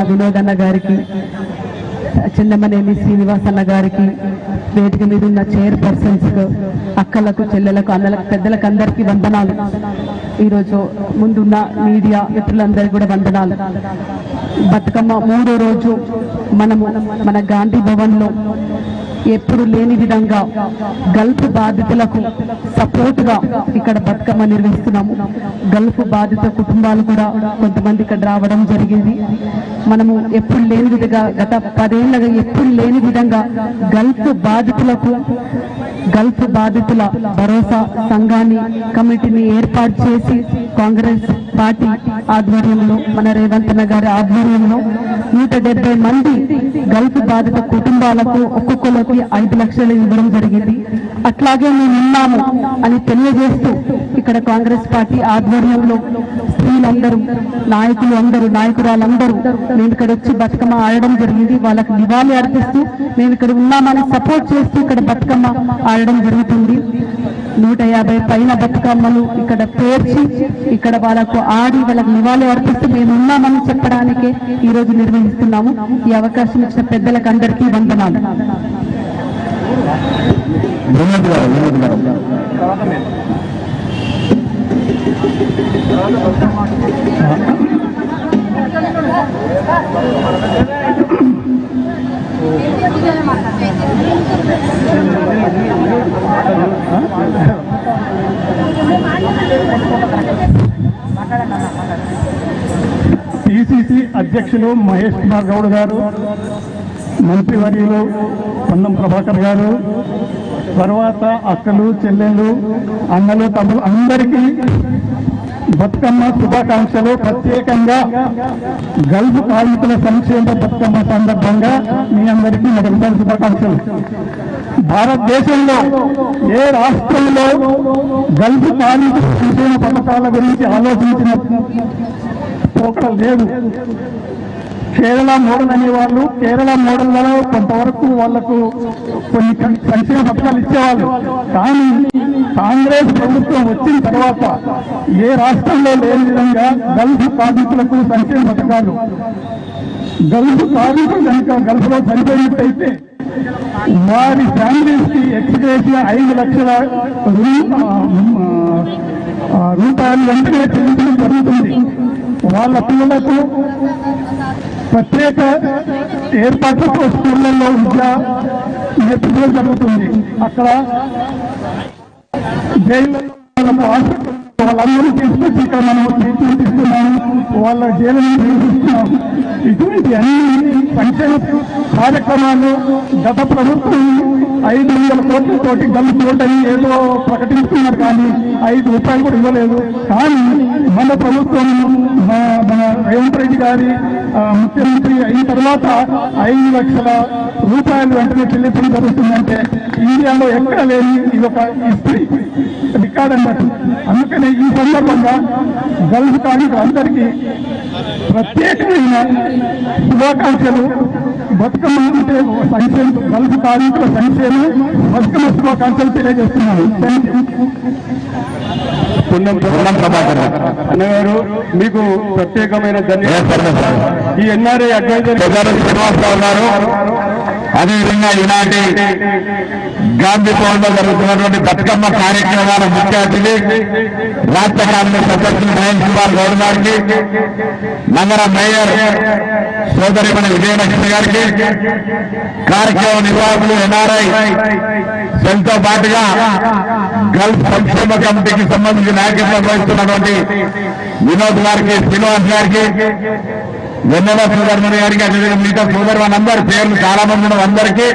ఉన్న వినోదన్న గారికి చందమనేని శ్రీనివాసన్న గారికి వేదిక మీద ఉన్న చైర్పర్సన్స్ అక్కలకు చెల్లెలకు అన్నలకు పెద్దలకు అందరికీ వందనాలు. ఈరోజు ముందున్న మీడియా మిత్రులందరికీ కూడా వందనాలు. బతుకమ్మ మూడో రోజు మనము మన గాంధీ భవన్లో ఎప్పుడు లేని విధంగా గల్ఫ్ బాధితులకు సపోర్ట్గా ఇక్కడ బతుకమ్మ నిర్వహిస్తున్నాము. గల్ఫ్ బాధిత కుటుంబాలు కూడా కొంతమంది ఇక్కడ రావడం జరిగింది. మనము ఎప్పుడు లేని విధంగా గత పదేళ్ళగా ఎప్పుడు లేని విధంగా గల్ఫ్ బాధితులకు గల్ఫ్ బాధితుల భరోసా సంఘాన్ని కమిటీని ఏర్పాటు చేసి కాంగ్రెస్ పార్టీ ఆధ్వర్యంలో మన రేవంత్ గారి ఆధ్వర్యంలో నూట డెబ్బై మంది గల్ఫ్ బాధిత కుటుంబాలకు ఒక్కొక్కరికి ఐదు లక్షలు ఇవ్వడం జరిగింది. అట్లాగే మేము ఉన్నాము అని తెలియజేస్తూ ఇక్కడ కాంగ్రెస్ పార్టీ ఆధ్వర్యంలో స్త్రీలందరూ నాయకులు అందరూ నాయకురాలందరూ మేము ఇక్కడ వచ్చి బతుకమ్మ ఆడడం జరిగింది. వాళ్ళకి నివాళి అర్పిస్తూ మేము ఇక్కడ ఉన్నామని సపోర్ట్ చేస్తూ ఇక్కడ బతుకమ్మ ఆడడం జరుగుతుంది. నూట యాభై పైన బతుకమ్మలు ఇక్కడ పేర్చి ఇక్కడ వాళ్ళకు ఆడి వాళ్ళకు నివాళి అర్పిస్తూ మేము ఉన్నామని చెప్పడానికే ఈ రోజు నిర్వహిస్తున్నాము. ఈ అవకాశం ఇచ్చిన పెద్దలకు అందరికీ వందనాలు. పిసిసి అధ్యక్షులు మహేష్ కుమార్ గౌడ్ గారు మంత్రివర్యులు పొన్నం ప్రభాకర్ గారు తర్వాత అక్కలు చెల్లెళ్ళు అన్నలు తమ్ములు అందరికీ బతుకమ్మ శుభాకాంక్షలు. ప్రత్యేకంగా గల్ఫ్ కార్మికుల సంక్షేమ బతుకమ్మ సందర్భంగా మీ అందరికీ మొదటిసారి శుభాకాంక్షలు. భారతదేశంలో ఏ రాష్ట్రంలో గల్ఫ్ కార్మికుల సంక్షేమ పథకాల గురించి ఆలోచించిన లేదు. కేరళ మోడల్ అనేవాళ్ళు కేరళ మోడళ్ళలో కొంతవరకు వాళ్ళకు కొన్ని సంక్షేమ పథకాలు ఇచ్చేవాళ్ళు. కానీ కాంగ్రెస్ ప్రభుత్వం వచ్చిన తర్వాత ఏ రాష్ట్రంలో లేని విధంగా గల్ఫ్ కార్మికులకు సంక్షేమ పథకాలు. గల్ఫ్ కార్మికులు కనుక గల్ఫ్లో చనిపోయినట్టయితే వారి ఫ్యామిలీస్కి ఎక్స్గ్రేషియా ఐదు లక్షల రూపాయలు వెంటనే చెల్లించడం జరుగుతుంది. వాళ్ళ పిల్లలకు ప్రత్యేక ఏర్పాట్లతో స్కూళ్ళల్లో విద్య నేర్పించడం జరుగుతుంది. అక్కడ జైల్లో హాస్పిటల్ వాళ్ళందరూ తీసుకొచ్చి ఇక్కడ మనం ట్రీట్మెంట్ ఇస్తున్నాము వాళ్ళ జైలు నిర్వహిస్తున్నాం ఇటువంటి అన్ని సంక్షేమ కార్యక్రమాలు గత ప్రభుత్వం ఐదు వందల కోట్లతోటి గల్లు కోటని ఏదో ప్రకటిస్తున్నారు కానీ ఐదు రూపాయలు కూడా ఇవ్వలేదు. కానీ మన ప్రభుత్వం మన- మన రేవంత్ రెడ్డి గారి ముఖ్యమంత్రి అయిన తర్వాత ఐదు లక్షల రూపాయలు వెంటనే చెల్లించడం జరుగుతుందంటే ఇండియాలో ఎక్కడ లేని ఇది ఒక హిస్టరీ రికార్డ్ అన్నట్టు. అందుకనే ఈ సందర్భంగా గల్ఫ్ కార్మికులందరికీ ప్రత్యేకమైన శుభాకాంక్షలు. బతుకమ్మ అంటే సంక్షేమ గల్ఫ్ కార్మికుల సంక్షేమం బతుకమ్మ శుభాకాంక్షలు తెలియజేస్తున్నాను. Thank you Prabhakar. గారు. అన్నగారు మీకు ప్రత్యేకమైన ధన్యవాదాలు. ఈ ఎన్ఆర్ఐ అడ్వైజర్ శ్రీనివాసరావు గారు అదేవిధంగా ఈనాటి గాంధీ భవన్లో జరుగుతున్నటువంటి బతుకమ్మ కార్యక్రమాల ముఖ్య అతిథి రాష్ట్ర కాంగ్రెస్ అధ్యక్షులు మహేష్ కుమార్ గౌడ్ గారికి నగర మేయర్ సోదరిమణి విజయలక్ష్మి గారికి కార్యక్రమ నిర్వాహకులు ఎన్ఆర్ఐ సెల్తో పాటుగా గల్ఫ్ సంక్షేమ కమిటీకి సంబంధించి నాయకత్వం వహిస్తున్నటువంటి వినోద్ గారికి శ్రీనివాస్ గారికి వెన్నెల సుధర్మణి గారికి అదేవిధంగా మిగతా సోదరు వాళ్ళందరి పేర్లు చాలా మంది ఉన్న అందరికీ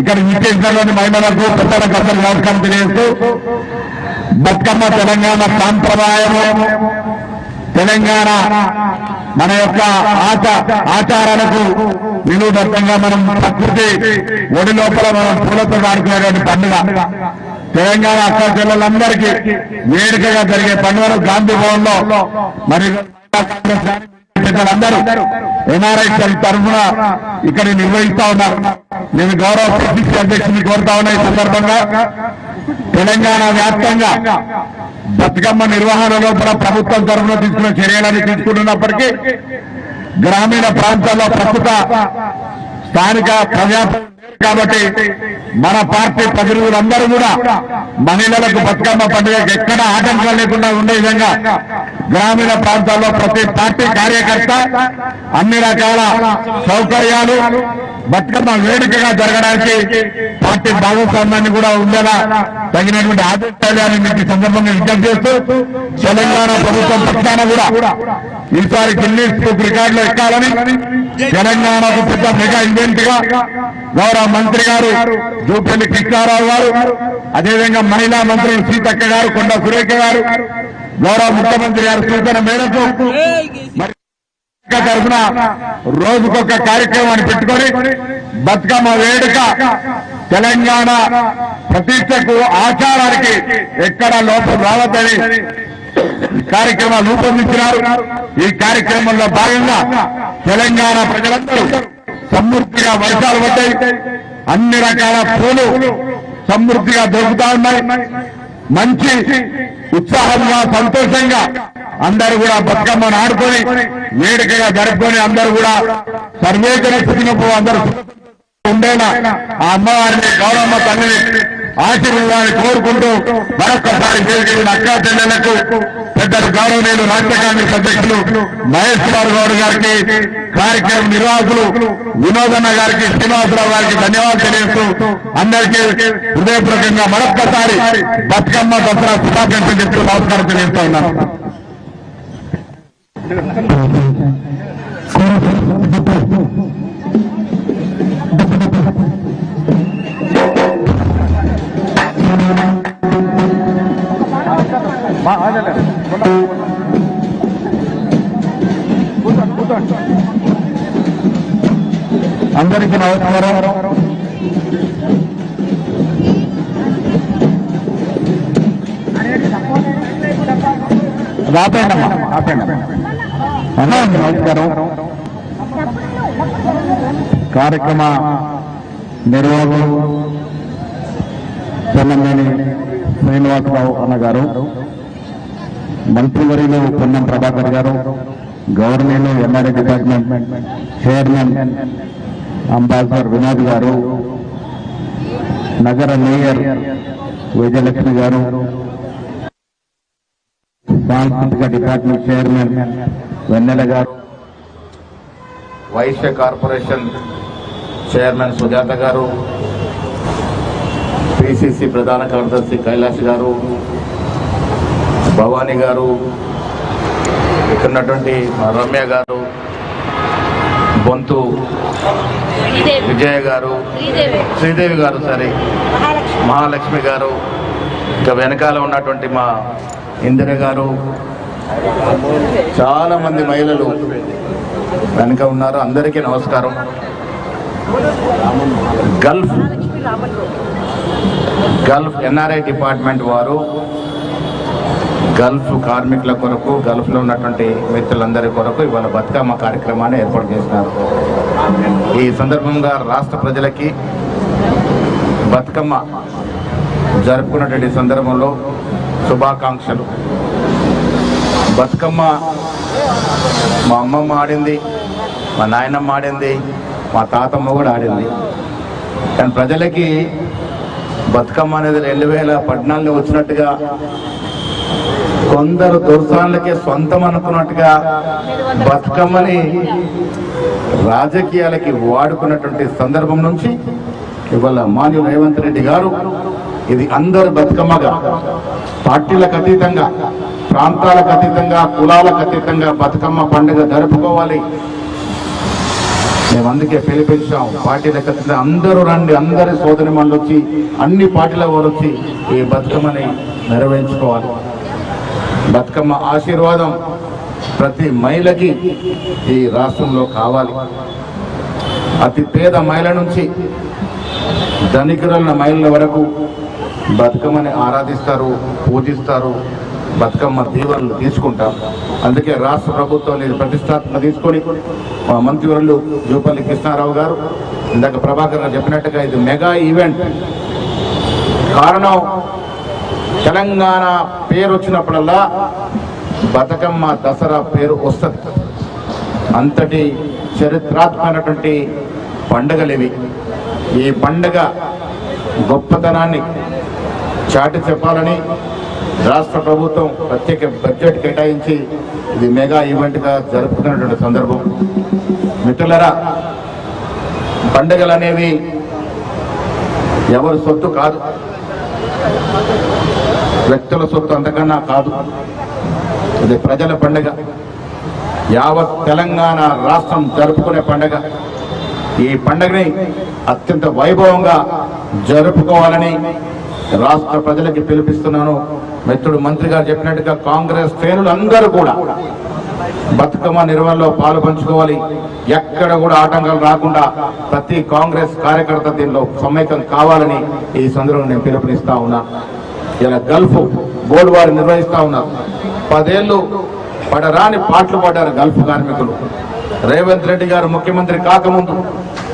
ఇక్కడ విచ్చేసినటువంటి మహిళలకు పెద్దలకు అందరూ నమస్కారం తెలియజేస్తూ బతుకమ్మ తెలంగాణ సాంప్రదాయము తెలంగాణ మన యొక్క ఆచ ఆచారాలకు వినూదత్తంగా మనం ప్రకృతి ఒడి లోపల మనం పూలతో ఆడుకునేటువంటి పండుగ. తెలంగాణ అక్క చెల్లెలందరికీ వేడుకగా జరిగే పండుగను గాంధీ భవన్లో మరి కాంగ్రెస్ గాని ఎన్ఆర్ఐ తరఫున ఇక్కడ నిర్వహిస్తా ఉన్నారు. నేను గౌరవ పిసిసి అధ్యక్షుని కోరుతా ఉన్నా ఈ సందర్భంగా. తెలంగాణ వ్యాప్తంగా బతుకమ్మ నిర్వహణలో కూడా ప్రభుత్వం తరఫున తీసుకున్న చర్యలని తీసుకుంటున్నప్పటికీ గ్రామీణ ప్రాంతాల్లో ప్రస్తుత స్థానిక ప్రజా కాబట్టి మన పార్టీ ప్రతినిధులందరూ కూడా మహిళలకు బతుకమ్మ పండుగకు ఎక్కడ ఆటంకం లేకుండా ఉండే విధంగా గ్రామీణ ప్రాంతాల్లో ప్రతి పార్టీ కార్యకర్త అన్ని రకాల సౌకర్యాలు బతుకమ్మ వేడుకగా జరగడానికి పార్టీ భాగస్వామ్యాన్ని కూడా ఉండేలా తగినటువంటి ఆదేశాలని మీకు సందర్భంగా విజ్ఞప్తి చేస్తూ తెలంగాణ ప్రభుత్వం పక్షాన కూడా ఈసారి గిన్నీస్ బుక్ రికార్డులు ఎక్కాలని తెలంగాణకు పెద్ద మెగా ఈవెంట్గా గౌరవ మంత్రి గారు జూపల్లి కృష్ణారావు గారు అదేవిధంగా మహిళా మంత్రి సీతక్క గారు కొండ సురేఖ గారు గౌరవ ముఖ్యమంత్రి గారు సూచన మేరకు మరి తరఫున రోజుకొక కార్యక్రమాన్ని పెట్టుకొని బతుకమ్మ వేడుక తెలంగాణ ప్రతిష్టకు ఆచారానికి ఎక్కడ లోపం రావద్దని కార్యక్రమాలు రూపొందించినారు. ఈ కార్యక్రమంలో భాగంగా తెలంగాణ ప్రజలందరూ సమృద్ధిగా వర్షాలు పడ్డాయి. అన్ని రకాల పూలు సమృద్ధిగా దొరుకుతా ఉన్నాయి. మంచి ఉత్సాహంగా సంతోషంగా అందరూ కూడా బతుకమ్మను ఆడుకొని వేడుకగా జరుపుకొని అందరూ కూడా సర్వేజన స్థితినప్పుడు అందరూ ఉండేలా ఆ అమ్మవారిని గౌరమ్మ తల్లిని ఆశీర్వాదాన్ని కోరుకుంటూ మరొక్కసారి చేసిన అక్కా చెల్లెలకు పెద్దలు గౌరవనీయులు రాష్ట్ర కాంగ్రెస్ అధ్యక్షులు మహేష్ కుమార్ గౌడ్ గారికి కార్యక్రమ నిర్వాహకులు వినోదన్న గారికి శ్రీనివాసరావు గారికి ధన్యవాదాలు తెలియజేస్తూ అందరికీ హృదయపూర్వకంగా మరొక్కసారి బతుకమ్మ దసరా శుభాకాంక్షలు చెప్తూ నమస్కారం తెలియజేస్తా ఉన్నాను. అందరికీ నమస్కారం. నమస్కారం. కార్యక్రమ నిర్వాహకులు చెన్నమేని శ్రీనివాసరావు అన్న గారు. మంత్రివర్యులు Ponnam Prabhakar garu governor NRI department chairman ambassador Vinod garu నగర మేయర్ విజయలక్ష్మి గారు సాంస్కృతిక డిపార్ట్మెంట్ చైర్మన్ వెన్నెల గారు వైశ్య కార్పొరేషన్ చైర్మన్ సుజాత గారు పిసిసి ప్రధాన కార్యదర్శి కైలాష్ గారు భవానీ గారు ఇక్కడ ఉన్నటువంటి మా రమ్య గారు బొంతు విజయ గారు శ్రీదేవి గారు సరే. మహాలక్ష్మి. మహాలక్ష్మి గారు ఇంకా వెనకాల ఉన్నటువంటి మా ఇందిర గారు చాలా మంది మహిళలు వెనక ఉన్నారు. అందరికీ నమస్కారం. గల్ఫ్ గల్ఫ్ ఎన్ఆర్ఐ డిపార్ట్మెంట్ వారు గల్ఫ్ కార్మికుల కొరకు గల్ఫ్లో ఉన్నటువంటి వ్యక్తులందరి కొరకు ఇవాళ బతుకమ్మ కార్యక్రమాన్ని ఏర్పాటు చేసినారు. ఈ సందర్భంగా రాష్ట్ర ప్రజలకి బతుకమ్మ జరుపుకున్నటువంటి సందర్భంలో శుభాకాంక్షలు. బతుకమ్మ మా అమ్మమ్మ ఆడింది మా నాయనమ్మ ఆడింది మా తాతమ్మ కూడా ఆడింది. కానీ ప్రజలకి బతుకమ్మ అనేది రెండు వేల పద్నాలుగులో వచ్చినట్టుగా కొందరు దొరసాన్లకే సొంతం అనుకున్నట్టుగా బతుకమ్మని రాజకీయాలకి వాడుకున్నటువంటి సందర్భం నుంచి ఇవాళ మాన్యు రేవంత్ రెడ్డి గారు ఇది అందరు బతుకమ్మగా పార్టీలకు అతీతంగా ప్రాంతాలకు అతీతంగా కులాలకు అతీతంగా బతుకమ్మ పండుగ జరుపుకోవాలి. మేము అందుకే పిలిపించాం పార్టీలకు అతీతంగా అందరూ రండి అందరి సోదరి మండలి వచ్చి అన్ని పార్టీల వారు వచ్చి ఈ బతుకమ్మని నెరవేర్చుకోవాలి. బతుకమ్మ ఆశీర్వాదం ప్రతి మహిళకి ఈ రాష్ట్రంలో కావాలి. అతి పేద మహిళ నుంచి ధనికురాల మహిళల వరకు బతుకమ్మని ఆరాధిస్తారు పూజిస్తారు బతుకమ్మ దీవెనలు తీసుకుంటాం అందుకే రాష్ట్ర ప్రభుత్వం ఇది ప్రతిష్టాత్మక తీసుకొని మా మంత్రివర్యులు జూపల్లి కృష్ణారావు గారు ఇందాక ప్రభాకర్ గారు చెప్పినట్టుగా ఇది మెగా ఈవెంట్. కారణం తెలంగాణ పేరు వచ్చినప్పుడల్లా బతుకమ్మ దసరా పేరు వస్తుంది. అంతటి చరిత్రాత్మకమైనటువంటి పండుగలు ఇవి ఈ పండుగ గొప్పతనాన్ని చాటి చెప్పాలని రాష్ట్ర ప్రభుత్వం ప్రత్యేక బడ్జెట్ కేటాయించి ఇది మెగా ఈవెంట్గా జరుపుకున్నటువంటి సందర్భం. మిత్రులరా పండుగలు అనేవి ఎవరి సొత్తు కాదు. వ్యక్తుల సొత్తు అంతకన్నా కాదు. ఇది ప్రజల పండుగ. యావత్ తెలంగాణ రాష్ట్రం జరుపుకునే పండుగ. ఈ పండుగని అత్యంత వైభవంగా జరుపుకోవాలని రాష్ట్ర ప్రజలకి పిలిపిస్తున్నాను. మిత్రుడు మంత్రి గారు చెప్పినట్టుగా కాంగ్రెస్ శ్రేణులు అందరూ కూడా బతుకమ్మ నిర్వహణలో పాలు పంచుకోవాలి. ఎక్కడ కూడా ఆటంకాలు రాకుండా ప్రతి కాంగ్రెస్ కార్యకర్త దీనిలో సమైక్యం కావాలని ఈ సందర్భంగా నేను పిలుపునిస్తా ఉన్నా. ఇలా గల్ఫ్ బోర్డు వారు నిర్వహిస్తా ఉన్నారు. పదేళ్ళు పడరాని పాటలు పడ్డారు గల్ఫ్ కార్మికులు. రేవంత్ రెడ్డి గారు ముఖ్యమంత్రి కాకముందు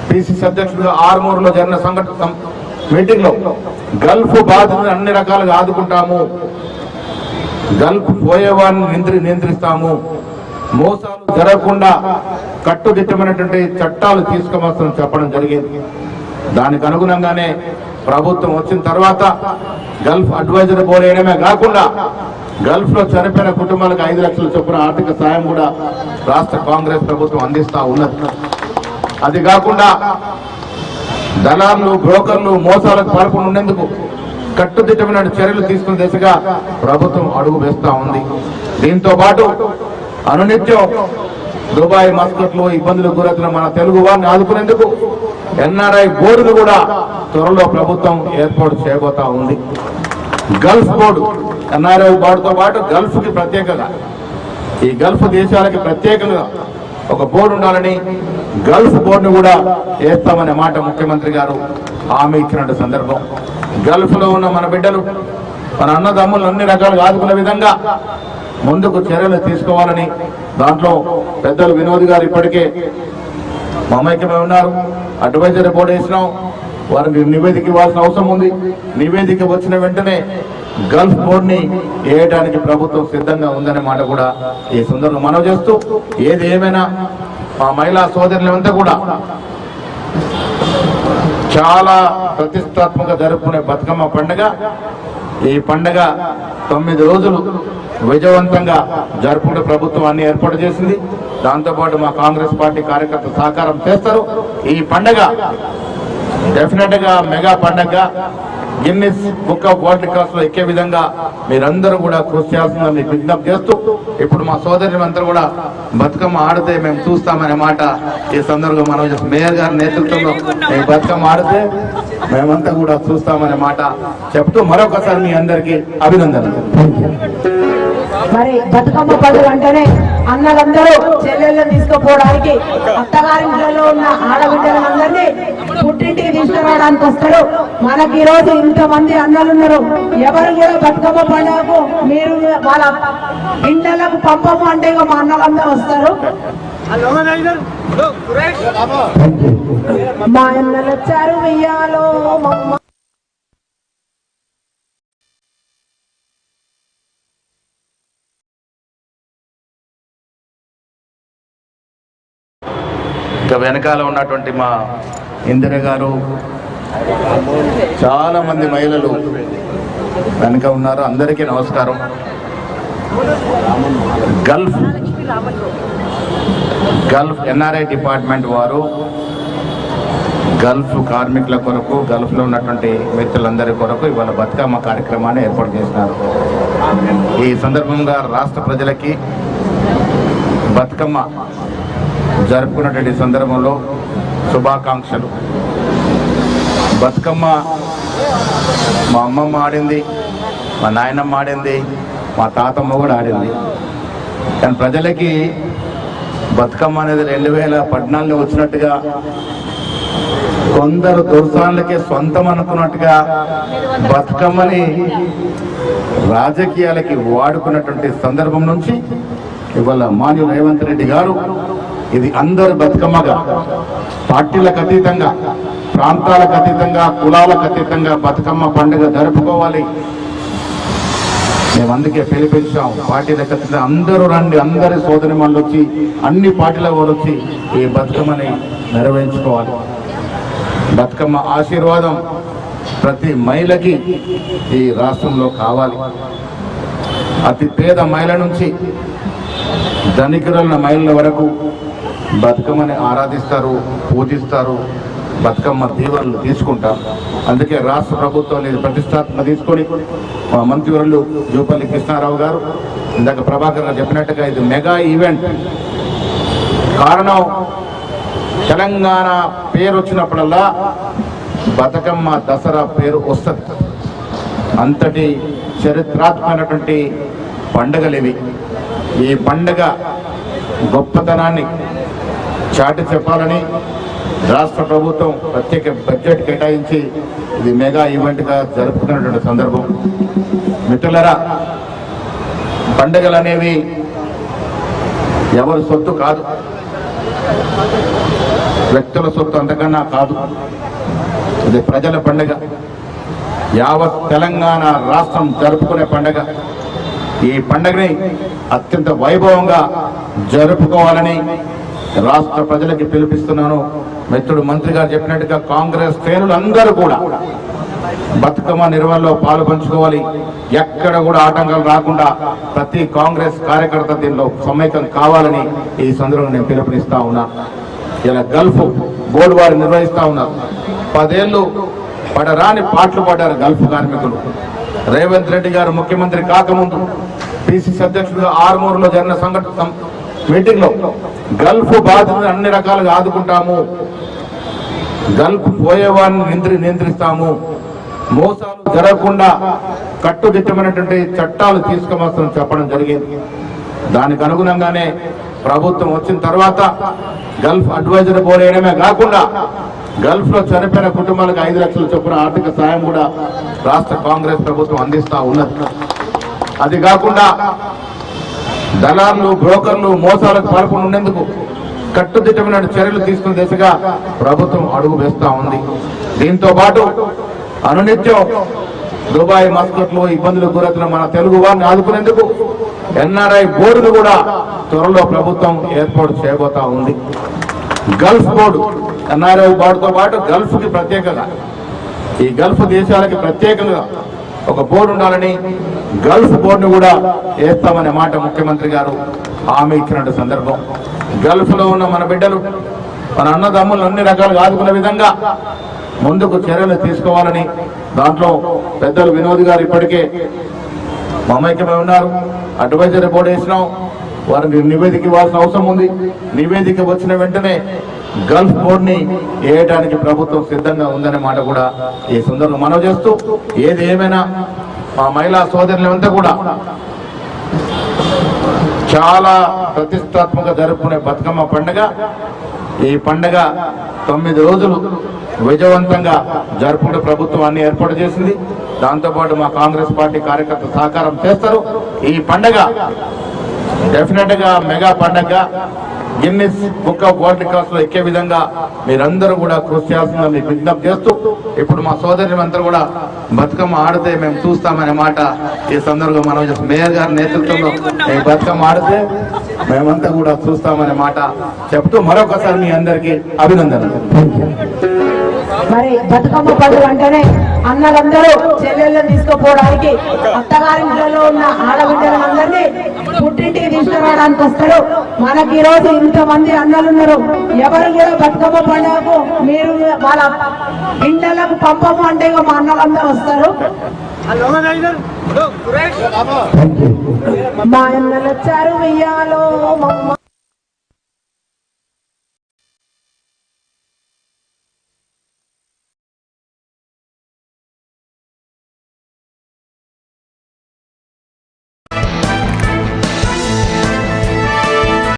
పిసిసి అధ్యక్షుడు ఆర్మూరులో జరిగిన సంఘటన మీటింగ్లో గల్ఫ్ బాధితులను అన్ని రకాలుగా ఆదుకుంటాము. గల్ఫ్ పోయేవారిని నియంత్రి నియంత్రిస్తాము మోసాలు జరగకుండా కట్టుదిట్టమైనటువంటి చట్టాలు తీసుకోవాల్సిన చెప్పడం జరిగింది. దానికి అనుగుణంగానే ప్రభుత్వం వచ్చిన తర్వాత గల్ఫ్ అడ్వైజర్ బోర్డు వేయడమే కాకుండా గల్ఫ్లో చనిపోయిన కుటుంబాలకు ఐదు లక్షల చొప్పున ఆర్థిక సాయం కూడా రాష్ట్ర కాంగ్రెస్ ప్రభుత్వం అందిస్తా ఉన్నది. అది కాకుండా దళాలు బ్రోకర్లు మోసాలకు పాల్పడి ఉండేందుకు కట్టుదిట్టమైన చర్యలు తీసుకున్న దిశగా ప్రభుత్వం అడుగు వేస్తా ఉంది. దీంతో పాటు అనునిత్యం దుబాయ్ మస్కట్లో ఇబ్బందులు గురవుతున్న మన తెలుగు వారిని ఆదుకునేందుకు ఎన్ఆర్ఐ బోర్డులు కూడా త్వరలో ప్రభుత్వం ఏర్పాటు చేయబోతా ఉంది. గల్ఫ్ బోర్డు ఎన్ఆర్ఐ బోర్డుతో పాటు గల్ఫ్కి ప్రత్యేకంగా ఈ గల్ఫ్ దేశాలకి ప్రత్యేకంగా ఒక బోర్డు ఉండాలని గల్ఫ్ బోర్డును కూడా వేస్తామనే మాట ముఖ్యమంత్రి గారు హామీ ఇచ్చినట్టు సందర్భం. గల్ఫ్లో ఉన్న మన బిడ్డలు మన అన్నదమ్ములు అన్ని రకాలుగా ఆదుకునే విధంగా ముందుకు చర్యలు తీసుకోవాలని దాంట్లో పెద్దలు వినోద్ గారు ఇప్పటికే మమైక్యమై ఉన్నారు. అడ్వైజరీ బోర్డు వేసినాం. వారికి నివేదిక ఇవ్వాల్సిన అవసరం ఉంది. నివేదిక వచ్చిన వెంటనే గల్ఫ్ బోర్డ్ని వేయడానికి ప్రభుత్వం సిద్ధంగా ఉందనే మాట కూడా ఈ సందర్భంగా మనవి చేస్తూ ఏది ఏమైనా మా మహిళా సోదరులంతా కూడా చాలా ప్రతిష్టాత్మక జరుపుకునే బతుకమ్మ పండుగ. ఈ పండుగ తొమ్మిది రోజులు విజయవంతంగా జరుపుకునే ప్రభుత్వం అన్ని ఏర్పాటు చేసింది. దాంతోపాటు మా కాంగ్రెస్ పార్టీ కార్యకర్త సహకారం చేస్తారు. ఈ పండుగ డెఫినెట్గా మెగా పండగ గిన్నిస్ బుక్ ఆఫ్ వరల్డ్ రికార్డ్స్లో ఎక్కే విధంగా మీరందరూ కూడా కృషి చేయాల్సిందని విజ్ఞప్తి చేస్తూ ఇప్పుడు మా సోదరి అంతా కూడా బతుకమ్మ ఆడితే మేము చూస్తామనే మాట ఈ సందర్భంగా మనం మేయర్ గారి నేతృత్వంలో మేము బతుకమ్మ ఆడితే మేమంతా కూడా చూస్తామనే మాట చెప్తూ మరొకసారి మీ అందరికీ అభినందనలు. మరి బతుకమ్మ పండుగ అంటేనే అన్నలందరూ చెల్లెళ్ళని తీసుకుపోవడానికి అత్తగారింట్లో ఉన్న ఆడబిడ్డలందరినీ పుట్టింటికి తీసుకురావడానికి వస్తారు మనకి ఈ రోజు ఇంతమంది అన్నలు ఉన్నారు ఎవరు కూడా బతుకమ్మ పండుగకు మీరు వాళ్ళ ఇండ్లకు పంపము అంటే ఇక మా అన్నలందరూ వస్తారు. మా అన్నలు వచ్చారు వెయ్యాలో ఇంకా వెనకాల ఉన్నటువంటి మా ఇందిర గారు చాలామంది మహిళలు వెనుక ఉన్నారు. అందరికీ నమస్కారం. గల్ఫ్ గల్ఫ్ ఎన్ఆర్ఐ డిపార్ట్మెంట్ వారు గల్ఫ్ కార్మికుల కొరకు గల్ఫ్లో ఉన్నటువంటి వ్యక్తులందరి కొరకు ఇవాళ బతుకమ్మ కార్యక్రమాన్ని ఏర్పాటు చేసినారు. ఈ సందర్భంగా రాష్ట్ర ప్రజలకి బతుకమ్మ జరుపుకున్నటువంటి సందర్భంలో శుభాకాంక్షలు. బతుకమ్మ మా అమ్మమ్మ ఆడింది మా నాయనమ్మ ఆడింది మా తాతమ్మ కూడా ఆడింది. కానీ ప్రజలకి బతుకమ్మ అనేది రెండు వేల పద్నాలుగులో వచ్చినట్టుగా కొందరు దుర్సాన్లకే సొంతం అనుకున్నట్టుగా బతుకమ్మని రాజకీయాలకి వాడుకున్నటువంటి సందర్భం నుంచి ఇవాళ మాన్యు రేవంత్ రెడ్డి గారు ఇది అందరు బతుకమ్మగా. పార్టీలకు అతీతంగా ప్రాంతాలకు అతీతంగా కులాలకు అతీతంగా బతుకమ్మ పండుగ జరుపుకోవాలి. మేము అందుకే పిలిపించాం. పార్టీల ఖచ్చితంగా అందరూ రండి అందరి సోదరి మళ్ళీ వచ్చి అన్ని పార్టీల వాళ్ళు వచ్చి ఈ బతుకమ్మని నెరవేర్చుకోవాలి. బతుకమ్మ ఆశీర్వాదం ప్రతి మహిళకి ఈ రాష్ట్రంలో కావాలి. అతి పేద మహిళ నుంచి ధనికులైన మహిళల వరకు బతుకమ్మని ఆరాధిస్తారు పూజిస్తారు బతుకమ్మ దీవెనలు తీసుకుంటారు అందుకే రాష్ట్ర ప్రభుత్వం అనేది ప్రతిష్టాత్మక తీసుకొని మా మంత్రివర్యులు జూపల్లి కృష్ణారావు గారు ఇందాక ప్రభాకర్ గారు చెప్పినట్టుగా ఇది మెగా ఈవెంట్. కారణం తెలంగాణ పేరు వచ్చినప్పుడల్లా బతుకమ్మ దసరా పేరు వస్తుంది. అంతటి చరిత్రాత్మకమైనటువంటి పండుగలు ఇవి. ఈ పండుగ గొప్పతనాన్ని చాటి చెప్పాలని రాష్ట్ర ప్రభుత్వం ప్రత్యేక బడ్జెట్ కేటాయించి ఇది మెగా ఈవెంట్గా జరుపుకున్నటువంటి సందర్భం. మిత్రులరా పండుగలు అనేవి ఎవరి సొత్తు కాదు. వ్యక్తుల సొత్తు అంతకన్నా కాదు. ఇది ప్రజల పండుగ. యావత్ తెలంగాణ రాష్ట్రం జరుపుకునే పండుగ. ఈ పండుగని అత్యంత వైభవంగా జరుపుకోవాలని రాష్ట్ర ప్రజలకి పిలిపిస్తున్నాను. మిత్రుడు మంత్రి గారు చెప్పినట్టుగా కాంగ్రెస్ శ్రేణులు అందరూ కూడా బతుకమ్మ నిర్వహణలో పాలు పంచుకోవాలి. ఎక్కడ కూడా ఆటంకాలు రాకుండా ప్రతి కాంగ్రెస్ కార్యకర్త దీనిలో సమైక్యం కావాలని ఈ సందర్భంగా నేను పిలుపునిస్తా ఉన్నా. ఇలా గల్ఫ్ బోర్డు వారు నిర్వహిస్తా ఉన్నారు పదేళ్ళు పడరాని పాటలు పడ్డారు గల్ఫ్ కార్మికులు. రేవంత్ రెడ్డి గారు ముఖ్యమంత్రి కాకముందు పిసిసి అధ్యక్షుడు ఆరుమూరులో జరిగిన సంఘటన మీటింగ్లో గల్ఫ్ బాధితులను అన్ని రకాలుగా ఆదుకుంటాము. గల్ఫ్ పోయేవారిని నియంత్రి నియంత్రిస్తాము మోసాలు జరగకుండా కట్టుదిట్టమైనటువంటి చట్టాలు తీసుకువస్తామని చెప్పడం జరిగింది. దానికి అనుగుణంగానే ప్రభుత్వం వచ్చిన తర్వాత గల్ఫ్ అడ్వైజర్ బోర్డు కాకుండా గల్ఫ్లో చనిపోయిన కుటుంబాలకు ఐదు లక్షల చొప్పున ఆర్థిక సాయం కూడా రాష్ట్ర కాంగ్రెస్ ప్రభుత్వం అందిస్తా ఉన్నది. అది కాకుండా దళార్లు బ్రోకర్లు మోసాలకు పాల్పడి ఉండేందుకు కట్టుదిట్టమైన చర్యలు తీసుకునే దిశగా ప్రభుత్వం అడుగు వేస్తా ఉంది. దీంతో పాటు అనునిత్యం దుబాయ్ మస్కట్లో ఇబ్బందులు గురవుతున్న మన తెలుగు వారిని ఆదుకునేందుకు ఎన్ఆర్ఐ బోర్డును కూడా త్వరలో ప్రభుత్వం ఏర్పాటు చేయబోతా ఉంది. గల్ఫ్ బోర్డు ఎన్ఆర్ఐ బోర్డుతో పాటు గల్ఫ్కి ప్రత్యేకంగా ఈ గల్ఫ్ దేశాలకి ప్రత్యేకంగా ఒక బోర్డు ఉండాలని గల్ఫ్ బోర్డును కూడా వేస్తామనే మాట ముఖ్యమంత్రి గారు హామీ ఇచ్చినట్టు సందర్భం. గల్ఫ్లో ఉన్న మన బిడ్డలు మన అన్నదమ్ములు అన్ని రకాలుగా ఆదుకునే విధంగా ముందుకు చర్యలు తీసుకోవాలని దాంట్లో పెద్దలు వినోద్ గారు ఇప్పటికే మమైక్యమై ఉన్నారు. అడ్వైజరీ బోర్డు వేసినాం. వారికి నివేదిక ఇవ్వాల్సిన అవసరం ఉంది. నివేదిక వచ్చిన వెంటనే గల్ఫ్ బోర్డ్ని వేయడానికి ప్రభుత్వం సిద్ధంగా ఉందనే మాట కూడా ఈ సందర్భంగా మనవి చేస్తూ ఏది ఏమైనా మా మహిళా సోదరులంతా కూడా చాలా ప్రతిష్టాత్మక జరుపుకునే బతుకమ్మ పండుగ. ఈ పండుగ తొమ్మిది రోజులు విజయవంతంగా జరుపుకునే ప్రభుత్వం అన్ని ఏర్పాటు చేసింది. దాంతోపాటు మా కాంగ్రెస్ పార్టీ కార్యకర్త సహకారం చేస్తారు. ఈ పండుగ డెఫినెట్గా మెగా పండుగ గిన్నిస్ బుక్ ఆఫ్ వరల్డ్ రికార్డ్స్లో ఎక్కే విధంగా మీరందరూ కూడా కృషి చేయాల్సిందని మీకు విజ్ఞప్తి చేస్తూ ఇప్పుడు మా సోదరి అందరూ కూడా బతుకమ్మ ఆడితే మేము చూస్తామనే మాట ఈ సందర్భంగా మనం మేయర్ గారి నేతృత్వంలో మేము బతుకమ్మ ఆడితే మేమంతా కూడా చూస్తామనే మాట చెప్తూ మరొకసారి మీ అందరికీ అభినందనలు. మరి బతుకమ్మ పండుగ అంటేనే అన్నలందరూ చెల్లెళ్ళని తీసుకుపోవడానికి అత్తగారింట్లో ఉన్న తీసుకురావడానికి వస్తారు మనకి ఈ రోజు ఇంతమంది అన్నలు ఉన్నారు ఎవరు కూడా బతుకమ్మ పండుగకు మీరు వాళ్ళ ఇండ్లకు పంపము అంటే ఇక మా అన్నలందరూ వస్తారు. మా అన్నలు వచ్చారు వెయ్యాలో